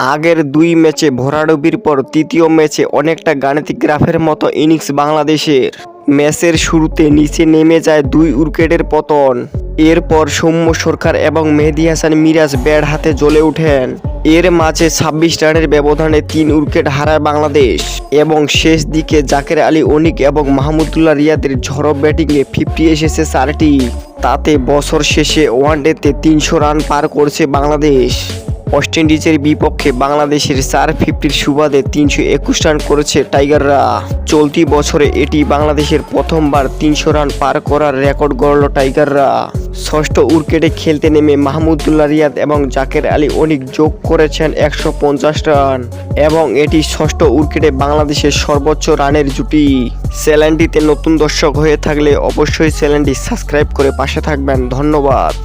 আগের দুই ম্যাচে ভরাডুবির পর তৃতীয় ম্যাচে অনেকটা গাণিতিক গ্রাফের মতো ইনিংস বাংলাদেশের। ম্যাচের শুরুতে নিচে নেমে যায় দুই উইকেটের পতন। এরপর সৌম্য সরকার এবং মেহেদি হাসান মিরাজ ব্যাট হাতে জ্বলে ওঠেন। এর মাঝে ছাব্বিশ রানের ব্যবধানে তিন উইকেট হারায় বাংলাদেশ এবং শেষ দিকে জাকের আলী অনিক এবং মাহমুদুল্লাহ রিয়াদের ঝড়ো ব্যাটিংয়ে ফিফটি এসেছে চারটি। তাতে বছর শেষে ওয়ানডেতে তিনশো রান পার করছে বাংলাদেশ। ওয়েস্ট ইন্ডিজের বিপক্ষে বাংলাদেশের চার ফিফটির সুবাদে তিনশো একুশ রান করেছে টাইগাররা। চলতি বছরে এটি বাংলাদেশের প্রথমবার তিনশো রান পার করার রেকর্ড গড়ল টাইগাররা। ষষ্ঠ উইকেটে খেলতে নেমে মাহমুদুল্লাহ রিয়াদ এবং জাকের আলী অনিক যোগ করেছেন একশো পঞ্চাশ রান এবং এটি ষষ্ঠ উইকেটে বাংলাদেশের সর্বোচ্চ রানের জুটি। চ্যানেলটিতে নতুন দর্শক হয়ে থাকলে অবশ্যই চ্যানেলটি সাবস্ক্রাইব করে পাশে থাকবেন। ধন্যবাদ।